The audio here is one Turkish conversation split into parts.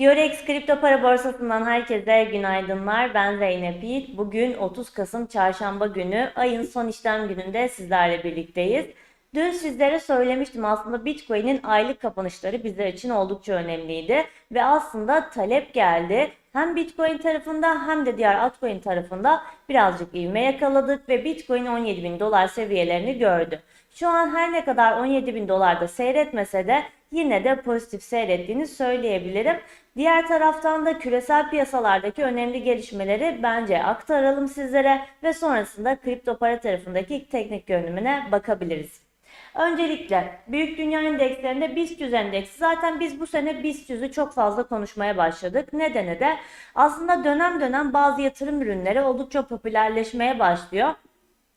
Diorex Kripto Para Borsası'ndan herkese günaydınlar. Ben Zeynep Yiğit. Bugün 30 Kasım Çarşamba günü ayın son işlem gününde sizlerle birlikteyiz. Dün sizlere söylemiştim aslında Bitcoin'in aylık kapanışları bizler için oldukça önemliydi ve aslında talep geldi. Hem Bitcoin tarafında hem de diğer altcoin tarafında birazcık ivme yakaladık ve Bitcoin 17 bin dolar seviyelerini gördü. Şu an her ne kadar 17 bin dolarda seyretmese de yine de pozitif seyrettiğini söyleyebilirim. Diğer taraftan da küresel piyasalardaki önemli gelişmeleri bence aktaralım sizlere ve sonrasında kripto para tarafındaki teknik görünümüne bakabiliriz. Öncelikle büyük dünya endekslerinde BIST 100 endeksi zaten biz bu sene BIST 100'ü çok fazla konuşmaya başladık. Nedeni de aslında dönem dönem bazı yatırım ürünleri oldukça popülerleşmeye başlıyor.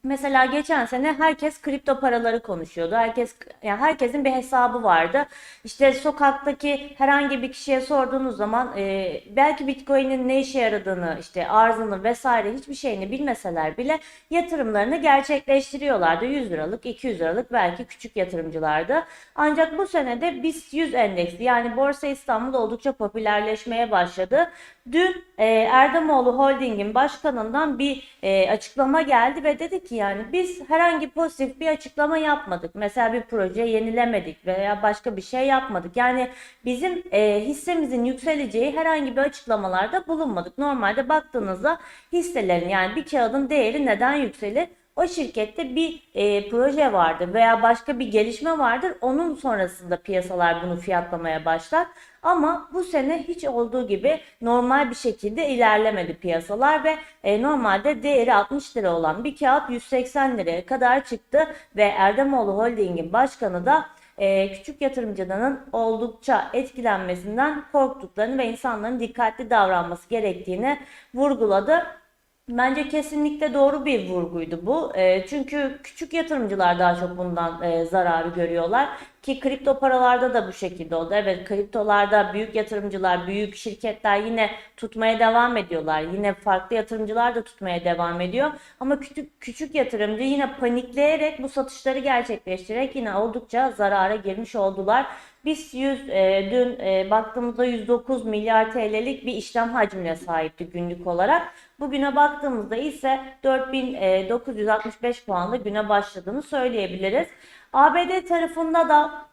Mesela geçen sene herkes kripto paraları konuşuyordu. Herkes yani herkesin bir hesabı vardı. İşte sokaktaki herhangi bir kişiye sorduğunuz zaman e, belki Bitcoin'in ne işe yaradığını, işte arzını vesaire hiçbir şeyini bilmeseler bile yatırımlarını gerçekleştiriyorlardı. 100 liralık, 200 liralık belki küçük yatırımcılardı. Ancak bu sene de BIST 100 endeksi yani Borsa İstanbul oldukça popülerleşmeye başladı. Dün e, Erdemoğlu Holding'in başkanından bir e, açıklama geldi ve dedi ki yani biz herhangi pozitif bir açıklama yapmadık. Mesela bir proje yenilemedik veya başka bir şey yapmadık. Yani bizim e, hissemizin yükseleceği herhangi bir açıklamalarda bulunmadık. Normalde baktığınızda hisselerin yani bir kağıdın değeri neden yükselir? O şirkette bir e, proje vardır veya başka bir gelişme vardır. Onun sonrasında piyasalar bunu fiyatlamaya başlar. Ama bu sene hiç olduğu gibi normal bir şekilde ilerlemedi piyasalar ve e, normalde değeri 60 lira olan bir kağıt 180 liraya kadar çıktı ve Erdemoğlu Holding'in başkanı da e, küçük yatırımcının oldukça etkilenmesinden korktuklarını ve insanların dikkatli davranması gerektiğini vurguladı. Bence kesinlikle doğru bir vurguydu bu. E, çünkü küçük yatırımcılar daha çok bundan e, zararı görüyorlar. Ki kripto paralarda da bu şekilde oldu. Evet kriptolarda büyük yatırımcılar, büyük şirketler yine tutmaya devam ediyorlar. Yine farklı yatırımcılar da tutmaya devam ediyor. Ama küçük küçük yatırımcı yine panikleyerek bu satışları gerçekleştirerek yine oldukça zarara girmiş oldular. BIST 100 e, dün e, baktığımızda 109 milyar TL'lik bir işlem hacmine sahipti günlük olarak. Bugüne baktığımızda ise 4965 puanla güne başladığını söyleyebiliriz. ABD tarafında da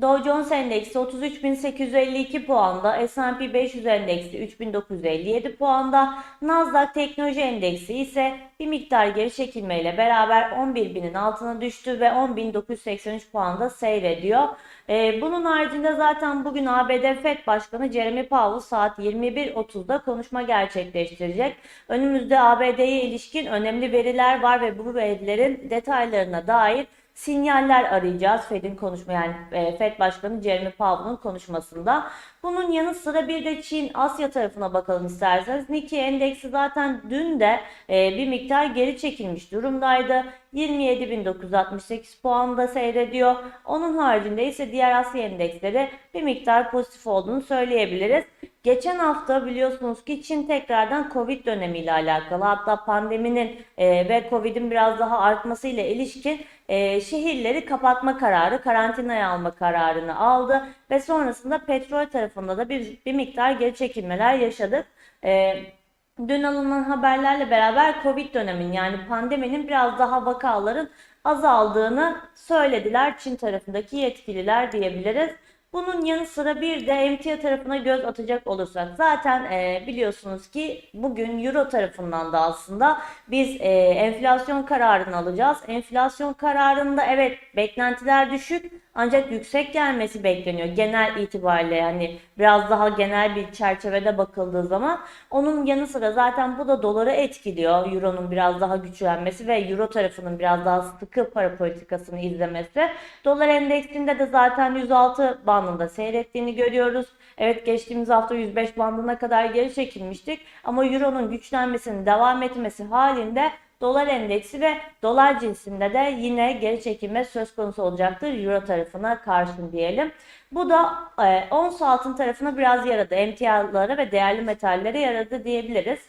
Dow Jones Endeksi 33.852 puanda, S&P 500 Endeksi 3.957 puanda, Nasdaq Teknoloji Endeksi ise bir miktar geri çekilmeyle beraber 11.000'in altına düştü ve 10.983 puanda seyrediyor. Ee, bunun haricinde zaten bugün ABD Fed Başkanı Jeremy Powell saat 21.30'da konuşma gerçekleştirecek. Önümüzde ABD'ye ilişkin önemli veriler var ve bu verilerin detaylarına dair sinyaller arayacağız Fed'in konuşma yani e, Fed Başkanı Jeremy Powell'ın konuşmasında. Bunun yanı sıra bir de Çin Asya tarafına bakalım isterseniz. Nikkei endeksi zaten dün de e, bir miktar geri çekilmiş durumdaydı. 27.968 puanda seyrediyor. Onun haricinde ise diğer Asya endeksleri bir miktar pozitif olduğunu söyleyebiliriz. Geçen hafta biliyorsunuz ki Çin tekrardan Covid dönemiyle alakalı hatta pandeminin e, ve Covid'in biraz daha artmasıyla ilişkin e, şehirleri kapatma kararı, karantinaya alma kararını aldı ve sonrasında petrol tarafında da bir, bir miktar geri çekilmeler yaşadık. E, Dün alınan haberlerle beraber Covid dönemin yani pandeminin biraz daha vakaların azaldığını söylediler Çin tarafındaki yetkililer diyebiliriz. Bunun yanı sıra bir de emtia tarafına göz atacak olursak zaten e, biliyorsunuz ki bugün euro tarafından da aslında biz e, enflasyon kararını alacağız. Enflasyon kararında evet beklentiler düşük ancak yüksek gelmesi bekleniyor genel itibariyle yani biraz daha genel bir çerçevede bakıldığı zaman. Onun yanı sıra zaten bu da doları etkiliyor. Euronun biraz daha güçlenmesi ve euro tarafının biraz daha sıkı para politikasını izlemesi. Dolar endeksinde de zaten 106 bandında seyrettiğini görüyoruz. Evet geçtiğimiz hafta 105 bandına kadar geri çekilmiştik ama Euro'nun güçlenmesinin devam etmesi halinde dolar endeksi ve dolar cinsinde de yine geri çekilme söz konusu olacaktır Euro tarafına karşın diyelim. Bu da e, ons altın tarafına biraz yaradı. Emtialara ve değerli metallere yaradı diyebiliriz.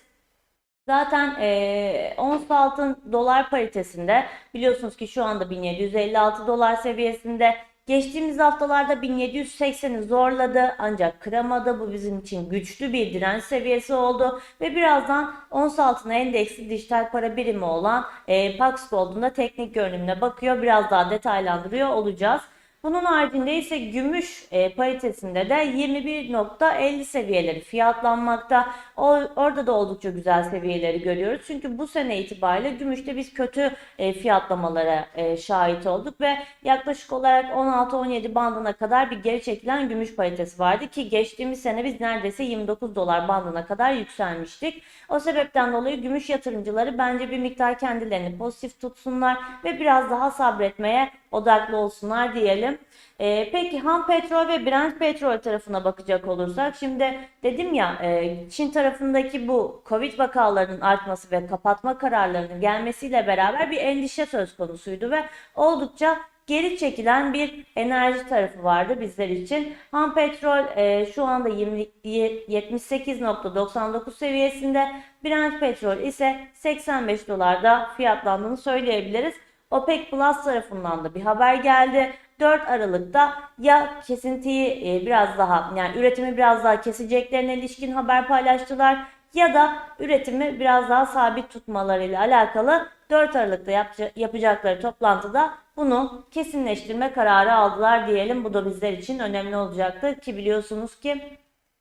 Zaten e, ons altın dolar paritesinde biliyorsunuz ki şu anda 1756 dolar seviyesinde. Geçtiğimiz haftalarda 1780'i zorladı ancak kıramadı. Bu bizim için güçlü bir direnç seviyesi oldu. Ve birazdan ons altına endeksli dijital para birimi olan e, Pax Gold'un da teknik görünümüne bakıyor. Biraz daha detaylandırıyor olacağız. Bunun haricinde ise gümüş e, paritesinde de 21.50 seviyeleri fiyatlanmakta. O, orada da oldukça güzel seviyeleri görüyoruz. Çünkü bu sene itibariyle gümüşte biz kötü e, fiyatlamalara e, şahit olduk ve yaklaşık olarak 16-17 bandına kadar bir geri çekilen gümüş paritesi vardı ki geçtiğimiz sene biz neredeyse 29 dolar bandına kadar yükselmiştik. O sebepten dolayı gümüş yatırımcıları bence bir miktar kendilerini pozitif tutsunlar ve biraz daha sabretmeye odaklı olsunlar diyelim. Ee, peki ham petrol ve Brent petrol tarafına bakacak olursak şimdi dedim ya e, Çin tarafındaki bu Covid vakalarının artması ve kapatma kararlarının gelmesiyle beraber bir endişe söz konusuydu ve oldukça geri çekilen bir enerji tarafı vardı bizler için. Ham petrol e, şu anda 20 78.99 seviyesinde, Brent petrol ise 85 dolarda fiyatlandığını söyleyebiliriz. OPEC Plus tarafından da bir haber geldi. 4 Aralık'ta ya kesintiyi e, biraz daha yani üretimi biraz daha keseceklerine ilişkin haber paylaştılar ya da üretimi biraz daha sabit tutmalarıyla alakalı 4 Aralık'ta yapacakları toplantıda bunu kesinleştirme kararı aldılar diyelim. Bu da bizler için önemli olacaktır ki biliyorsunuz ki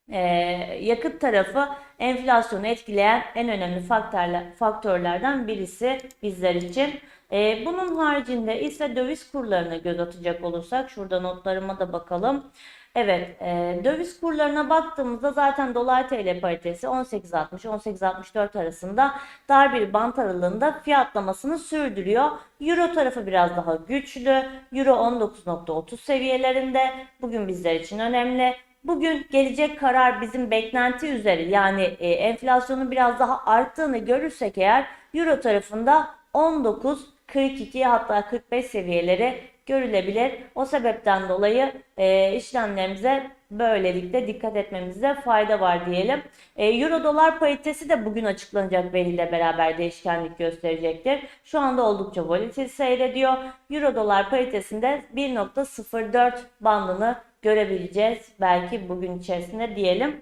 ee, yakıt tarafı enflasyonu etkileyen en önemli faktörler, faktörlerden birisi bizler için. Ee, bunun haricinde ise döviz kurlarına göz atacak olursak şurada notlarıma da bakalım. Evet, e, döviz kurlarına baktığımızda zaten dolar TL paritesi 18.60-18.64 arasında dar bir bant aralığında fiyatlamasını sürdürüyor. Euro tarafı biraz daha güçlü. Euro 19.30 seviyelerinde. Bugün bizler için önemli. Bugün gelecek karar bizim beklenti üzeri yani e, enflasyonun biraz daha arttığını görürsek eğer Euro tarafında 19, 42 hatta 45 seviyeleri görülebilir. O sebepten dolayı e, işlemlerimize böylelikle dikkat etmemizde fayda var diyelim. E, Euro dolar paritesi de bugün açıklanacak veriyle beraber değişkenlik gösterecektir. Şu anda oldukça volatil seyrediyor. Euro dolar paritesinde 1.04 bandını görebileceğiz belki bugün içerisinde diyelim.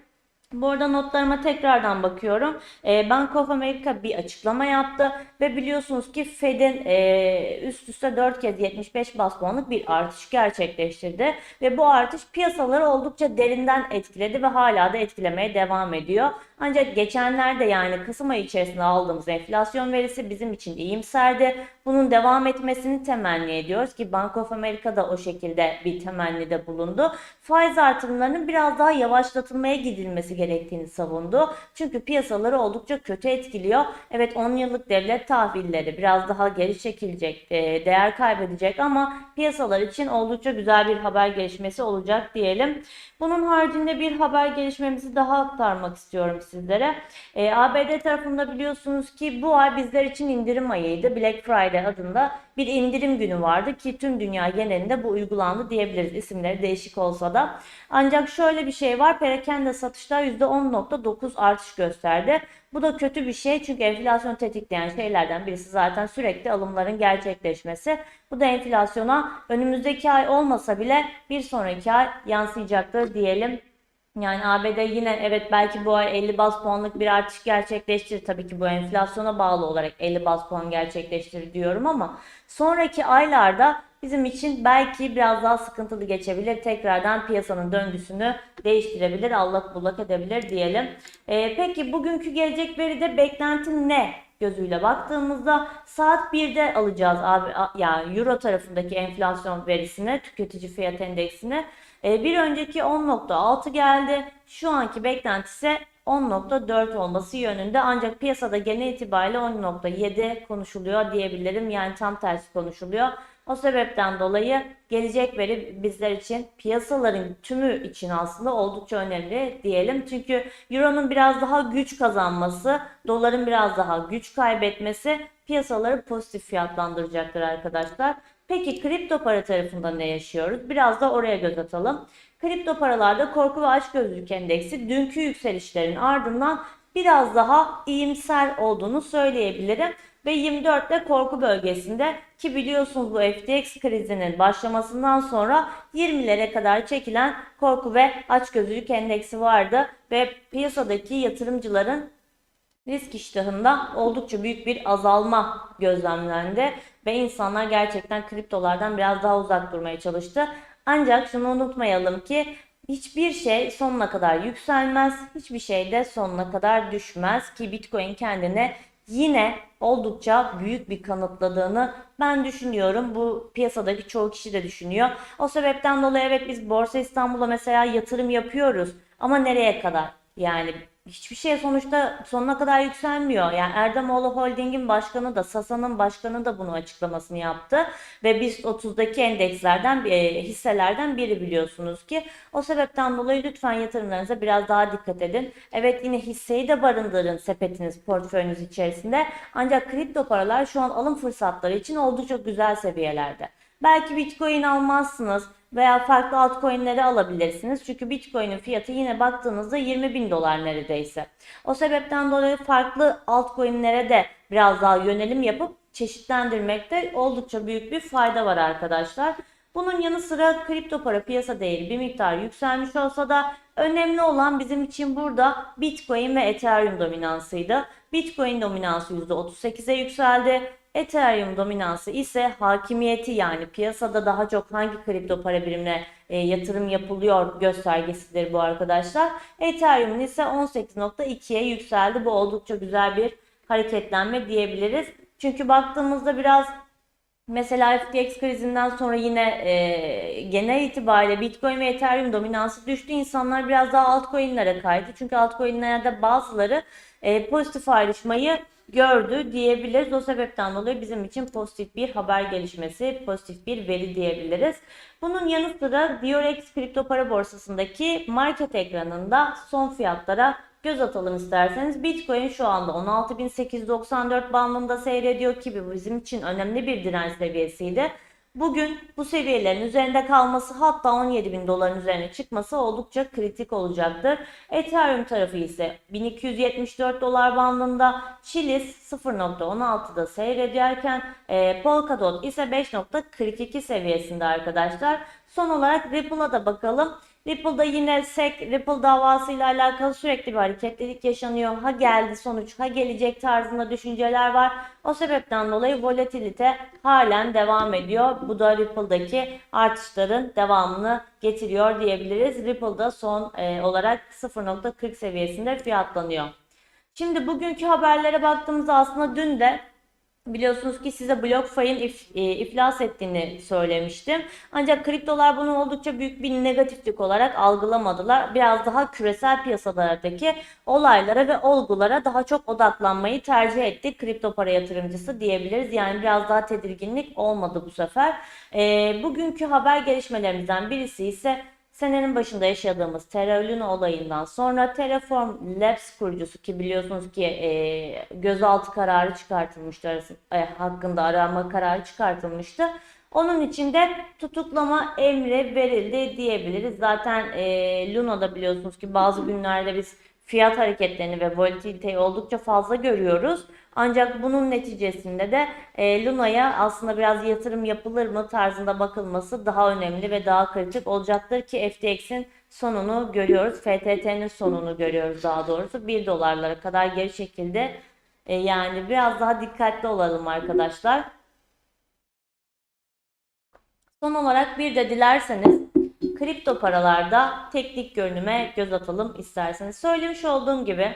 Bu arada notlarıma tekrardan bakıyorum. E, Bank of America bir açıklama yaptı ve biliyorsunuz ki Fed'in e, üst üste 4 kez 75 bas puanlık bir artış gerçekleştirdi ve bu artış piyasaları oldukça derinden etkiledi ve hala da etkilemeye devam ediyor. Ancak geçenlerde yani Kasım ayı içerisinde aldığımız enflasyon verisi bizim için iyimserdi. Bunun devam etmesini temenni ediyoruz ki Bank of America da o şekilde bir temennide bulundu. Faiz artımlarının biraz daha yavaşlatılmaya gidilmesi gerektiğini savundu. Çünkü piyasaları oldukça kötü etkiliyor. Evet 10 yıllık devlet tahvilleri biraz daha geri çekilecek, e, değer kaybedecek ama piyasalar için oldukça güzel bir haber gelişmesi olacak diyelim. Bunun haricinde bir haber gelişmemizi daha aktarmak istiyorum sizlere. E, ABD tarafında biliyorsunuz ki bu ay bizler için indirim ayıydı. Black Friday adında bir indirim günü vardı ki tüm dünya genelinde bu uygulandı diyebiliriz isimleri değişik olsa da. Ancak şöyle bir şey var perakende satışlar %10.9 artış gösterdi. Bu da kötü bir şey çünkü enflasyon tetikleyen şeylerden birisi zaten sürekli alımların gerçekleşmesi. Bu da enflasyona önümüzdeki ay olmasa bile bir sonraki ay yansıyacaktır diyelim. Yani ABD yine evet belki bu ay 50 bas puanlık bir artış gerçekleştirir. Tabii ki bu enflasyona bağlı olarak 50 bas puan gerçekleştirir diyorum ama sonraki aylarda bizim için belki biraz daha sıkıntılı geçebilir. Tekrardan piyasanın döngüsünü değiştirebilir, allak bullak edebilir diyelim. Ee, peki bugünkü gelecek veride beklenti ne? gözüyle baktığımızda saat 1'de alacağız abi yani euro tarafındaki enflasyon verisini, tüketici fiyat endeksini. Ee, bir önceki 10.6 geldi. Şu anki beklenti ise 10.4 olması yönünde ancak piyasada genel itibariyle 10.7 konuşuluyor diyebilirim. Yani tam tersi konuşuluyor. O sebepten dolayı gelecek veri bizler için piyasaların tümü için aslında oldukça önemli diyelim. Çünkü Euro'nun biraz daha güç kazanması, doların biraz daha güç kaybetmesi piyasaları pozitif fiyatlandıracaktır arkadaşlar. Peki kripto para tarafında ne yaşıyoruz? Biraz da oraya göz atalım. Kripto paralarda korku ve açgözlülük endeksi dünkü yükselişlerin ardından biraz daha iyimser olduğunu söyleyebilirim. Ve 24'te korku bölgesinde ki biliyorsunuz bu FTX krizinin başlamasından sonra 20'lere kadar çekilen korku ve açgözlülük endeksi vardı. Ve piyasadaki yatırımcıların risk iştahında oldukça büyük bir azalma gözlemlendi ve insanlar gerçekten kriptolardan biraz daha uzak durmaya çalıştı. Ancak şunu unutmayalım ki hiçbir şey sonuna kadar yükselmez, hiçbir şey de sonuna kadar düşmez ki Bitcoin kendine yine oldukça büyük bir kanıtladığını ben düşünüyorum. Bu piyasadaki çoğu kişi de düşünüyor. O sebepten dolayı evet biz Borsa İstanbul'a mesela yatırım yapıyoruz ama nereye kadar? Yani hiçbir şey sonuçta sonuna kadar yükselmiyor. Yani Erdemoğlu Holding'in başkanı da Sasa'nın başkanı da bunu açıklamasını yaptı ve BIST 30'daki endekslerden e, hisselerden biri biliyorsunuz ki. O sebepten dolayı lütfen yatırımlarınıza biraz daha dikkat edin. Evet yine hisseyi de barındırın sepetiniz, portföyünüz içerisinde. Ancak kripto paralar şu an alım fırsatları için oldukça güzel seviyelerde. Belki Bitcoin almazsınız veya farklı altcoin'leri alabilirsiniz. Çünkü Bitcoin'in fiyatı yine baktığınızda 20 bin dolar neredeyse. O sebepten dolayı farklı altcoin'lere de biraz daha yönelim yapıp çeşitlendirmekte oldukça büyük bir fayda var arkadaşlar. Bunun yanı sıra kripto para piyasa değeri bir miktar yükselmiş olsa da önemli olan bizim için burada Bitcoin ve Ethereum dominansıydı. Bitcoin dominansı %38'e yükseldi. Ethereum dominansı ise hakimiyeti yani piyasada daha çok hangi kripto para birimine e, yatırım yapılıyor göstergesidir bu arkadaşlar. Ethereum'un ise 18.2'ye yükseldi. Bu oldukça güzel bir hareketlenme diyebiliriz. Çünkü baktığımızda biraz Mesela FTX krizinden sonra yine e, genel itibariyle Bitcoin ve Ethereum dominansı düştü. İnsanlar biraz daha altcoin'lere kaydı. Çünkü altcoin'lerde bazıları e, pozitif ayrışmayı gördü diyebiliriz. O sebepten dolayı bizim için pozitif bir haber gelişmesi, pozitif bir veri diyebiliriz. Bunun yanı sıra Diorex kripto para borsasındaki market ekranında son fiyatlara göz atalım isterseniz. Bitcoin şu anda 16.894 bandında seyrediyor ki bu bizim için önemli bir direnç seviyesiydi. Bugün bu seviyelerin üzerinde kalması hatta 17.000 doların üzerine çıkması oldukça kritik olacaktır. Ethereum tarafı ise 1274 dolar bandında, Chilis 0.16'da seyrederken e, Polkadot ise 5.42 seviyesinde arkadaşlar. Son olarak Ripple'a da bakalım. Ripple'da yine SEC, Ripple davasıyla alakalı sürekli bir hareketlilik yaşanıyor. Ha geldi sonuç, ha gelecek tarzında düşünceler var. O sebepten dolayı volatilite halen devam ediyor. Bu da Ripple'daki artışların devamını getiriyor diyebiliriz. Ripple'da son e, olarak 0.40 seviyesinde fiyatlanıyor. Şimdi bugünkü haberlere baktığımızda aslında dün de Biliyorsunuz ki size BlockFi'nin if, e, iflas ettiğini söylemiştim. Ancak kriptolar bunu oldukça büyük bir negatiflik olarak algılamadılar. Biraz daha küresel piyasalardaki olaylara ve olgulara daha çok odaklanmayı tercih etti kripto para yatırımcısı diyebiliriz. Yani biraz daha tedirginlik olmadı bu sefer. E, bugünkü haber gelişmelerimizden birisi ise senenin başında yaşadığımız Terra olayından sonra Terraform Labs kurucusu ki biliyorsunuz ki e, gözaltı kararı çıkartılmıştı arası, e, hakkında arama kararı çıkartılmıştı. Onun için de tutuklama emri verildi diyebiliriz. Zaten e, Luna'da biliyorsunuz ki bazı günlerde biz fiyat hareketlerini ve volatiliteyi oldukça fazla görüyoruz. Ancak bunun neticesinde de e, Luna'ya aslında biraz yatırım yapılır mı tarzında bakılması daha önemli ve daha kritik olacaktır ki FTX'in sonunu görüyoruz. FTT'nin sonunu görüyoruz daha doğrusu. 1 dolarlara kadar geri çekildi. E, yani biraz daha dikkatli olalım arkadaşlar. Son olarak bir de dilerseniz kripto paralarda teknik görünüme göz atalım isterseniz. Söylemiş olduğum gibi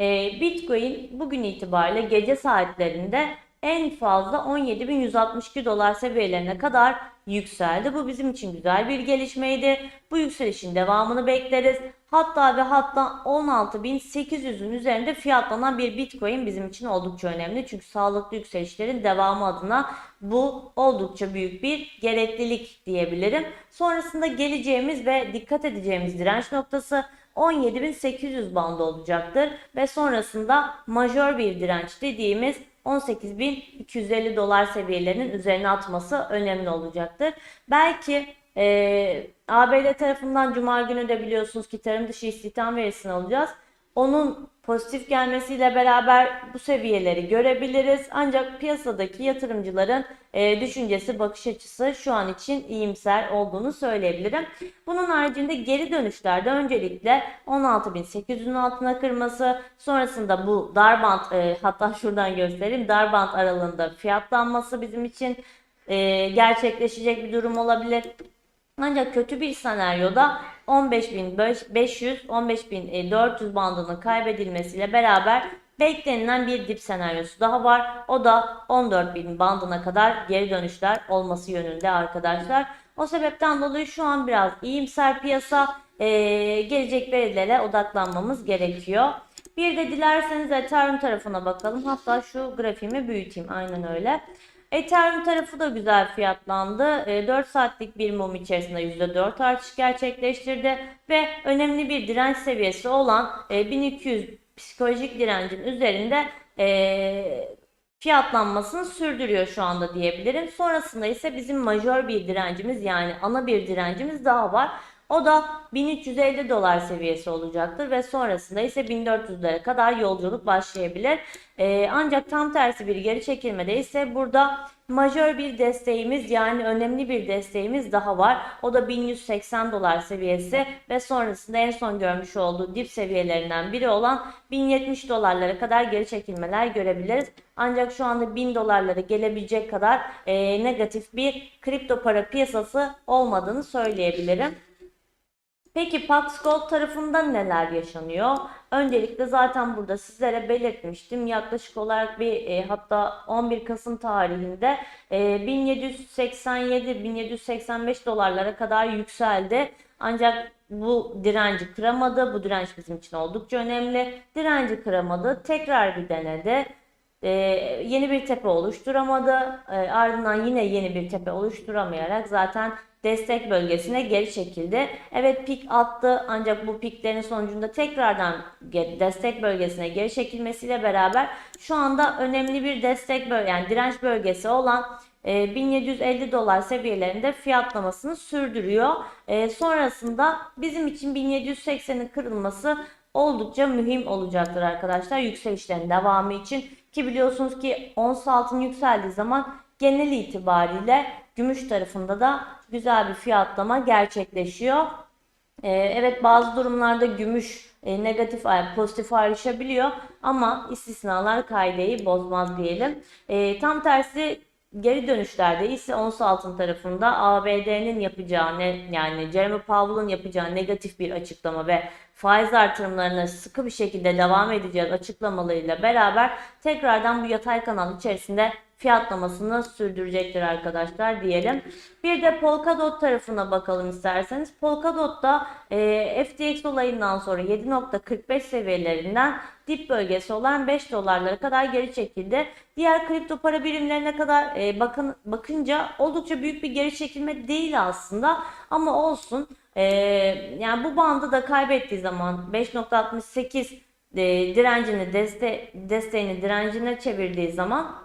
e, Bitcoin bugün itibariyle gece saatlerinde en fazla 17.162 dolar seviyelerine kadar yükseldi. Bu bizim için güzel bir gelişmeydi. Bu yükselişin devamını bekleriz. Hatta ve hatta 16.800'ün üzerinde fiyatlanan bir Bitcoin bizim için oldukça önemli. Çünkü sağlıklı yükselişlerin devamı adına bu oldukça büyük bir gereklilik diyebilirim. Sonrasında geleceğimiz ve dikkat edeceğimiz direnç noktası 17.800 bandı olacaktır ve sonrasında majör bir direnç dediğimiz 18.250 dolar seviyelerinin üzerine atması önemli olacaktır. Belki e, ABD tarafından Cuma günü de biliyorsunuz ki tarım dışı istihdam verisini alacağız. Onun pozitif gelmesiyle beraber bu seviyeleri görebiliriz. Ancak piyasadaki yatırımcıların e, düşüncesi, bakış açısı şu an için iyimser olduğunu söyleyebilirim. Bunun haricinde geri dönüşlerde öncelikle 16.800'ün altına kırması, sonrasında bu dar band, e, hatta şuradan göstereyim, dar band aralığında fiyatlanması bizim için e, gerçekleşecek bir durum olabilir. Ancak kötü bir senaryoda 15.500 15.400 bandının kaybedilmesiyle beraber beklenilen bir dip senaryosu daha var. O da 14.000 bandına kadar geri dönüşler olması yönünde arkadaşlar. O sebepten dolayı şu an biraz iyimser piyasa Ee, gelecek verilere odaklanmamız gerekiyor. Bir de dilerseniz Ethereum tarafına bakalım. Hatta şu grafiğimi büyüteyim. Aynen öyle. Ethereum tarafı da güzel fiyatlandı. E, 4 saatlik bir mum içerisinde %4 artış gerçekleştirdi ve önemli bir direnç seviyesi olan e, 1200 psikolojik direncin üzerinde e, fiyatlanmasını sürdürüyor şu anda diyebilirim. Sonrasında ise bizim majör bir direncimiz yani ana bir direncimiz daha var. O da 1350 dolar seviyesi olacaktır ve sonrasında ise 1400'lere kadar yolculuk başlayabilir. Ee, ancak tam tersi bir geri çekilmede ise burada majör bir desteğimiz yani önemli bir desteğimiz daha var. O da 1180 dolar seviyesi ve sonrasında en son görmüş olduğu dip seviyelerinden biri olan 1070 dolarlara kadar geri çekilmeler görebiliriz. Ancak şu anda 1000 dolarlara gelebilecek kadar e, negatif bir kripto para piyasası olmadığını söyleyebilirim. Peki Pax Gold tarafında neler yaşanıyor? Öncelikle zaten burada sizlere belirtmiştim. Yaklaşık olarak bir e, hatta 11 Kasım tarihinde e, 1787-1785 dolarlara kadar yükseldi. Ancak bu direnci kıramadı. Bu direnç bizim için oldukça önemli. Direnci kıramadı. Tekrar bir denedi. Ee, yeni bir tepe oluşturamadı. Ee, ardından yine yeni bir tepe oluşturamayarak zaten destek bölgesine geri çekildi. Evet pik attı ancak bu piklerin sonucunda tekrardan destek bölgesine geri çekilmesiyle beraber şu anda önemli bir destek böl yani direnç bölgesi olan e, 1750 dolar seviyelerinde fiyatlamasını sürdürüyor. E, sonrasında bizim için 1780'in kırılması oldukça mühim olacaktır arkadaşlar yükselişlerin devamı için. Ki biliyorsunuz ki ons altın yükseldiği zaman genel itibariyle gümüş tarafında da güzel bir fiyatlama gerçekleşiyor. Ee, evet bazı durumlarda gümüş e, negatif pozitif ayrışabiliyor ama istisnalar kaideyi bozmaz diyelim. Ee, tam tersi geri dönüşlerde ise ons altın tarafında ABD'nin yapacağı yani Jeremy Powell'ın yapacağı negatif bir açıklama ve faiz artırımlarına sıkı bir şekilde devam edeceğiz açıklamalarıyla beraber tekrardan bu yatay kanal içerisinde fiyatlamasını sürdürecektir arkadaşlar diyelim. Bir de Polkadot tarafına bakalım isterseniz. Polkadot'ta e, FTX olayından sonra 7.45 seviyelerinden dip bölgesi olan 5 dolarlara kadar geri çekildi. Diğer kripto para birimlerine kadar e, bakın bakınca oldukça büyük bir geri çekilme değil aslında ama olsun. E, yani bu bandı da kaybettiği zaman 5.68 e, direncini deste, desteğini direncine çevirdiği zaman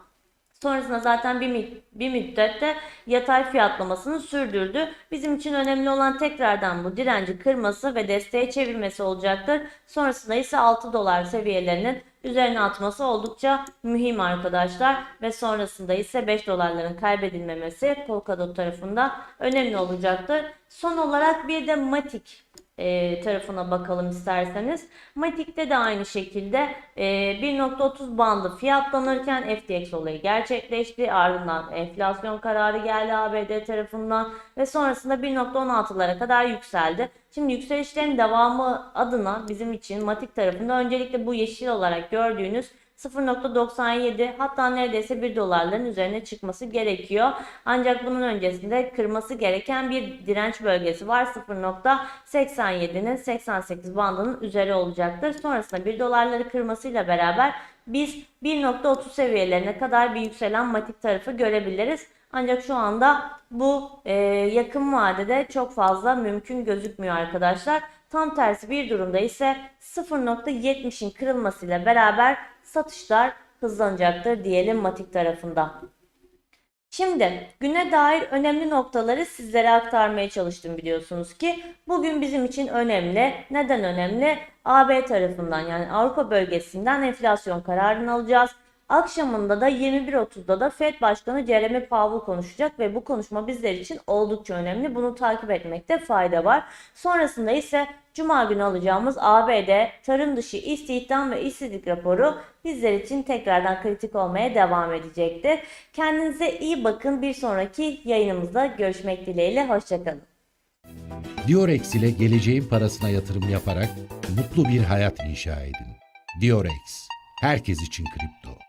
Sonrasında zaten bir, bir müddette yatay fiyatlamasını sürdürdü. Bizim için önemli olan tekrardan bu direnci kırması ve desteğe çevirmesi olacaktır. Sonrasında ise 6 dolar seviyelerinin üzerine atması oldukça mühim arkadaşlar. Ve sonrasında ise 5 dolarların kaybedilmemesi Polkadot tarafında önemli olacaktır. Son olarak bir de Matic e, tarafına bakalım isterseniz. Matic'te de aynı şekilde e, 1.30 bandı fiyatlanırken FTX olayı gerçekleşti. Ardından enflasyon kararı geldi ABD tarafından ve sonrasında 1.16'lara kadar yükseldi. Şimdi yükselişlerin devamı adına bizim için Matic tarafında öncelikle bu yeşil olarak gördüğünüz 0.97 hatta neredeyse 1 dolarların üzerine çıkması gerekiyor. Ancak bunun öncesinde kırması gereken bir direnç bölgesi var. 0.87'nin 88 bandının üzeri olacaktır. Sonrasında 1 dolarları kırmasıyla beraber biz 1.30 seviyelerine kadar bir yükselen matik tarafı görebiliriz. Ancak şu anda bu e, yakın vadede çok fazla mümkün gözükmüyor arkadaşlar. Tam tersi bir durumda ise 0.70'in kırılmasıyla beraber satışlar hızlanacaktır diyelim matik tarafında. Şimdi güne dair önemli noktaları sizlere aktarmaya çalıştım biliyorsunuz ki. Bugün bizim için önemli. Neden önemli? AB tarafından yani Avrupa bölgesinden enflasyon kararını alacağız. Akşamında da 21.30'da da Fed Başkanı Jeremy Powell konuşacak ve bu konuşma bizler için oldukça önemli. Bunu takip etmekte fayda var. Sonrasında ise Cuma günü alacağımız ABD tarım dışı istihdam ve işsizlik raporu bizler için tekrardan kritik olmaya devam edecektir. Kendinize iyi bakın. Bir sonraki yayınımızda görüşmek dileğiyle. Hoşçakalın. Diorex ile geleceğin parasına yatırım yaparak mutlu bir hayat inşa edin. Diorex, herkes için kripto.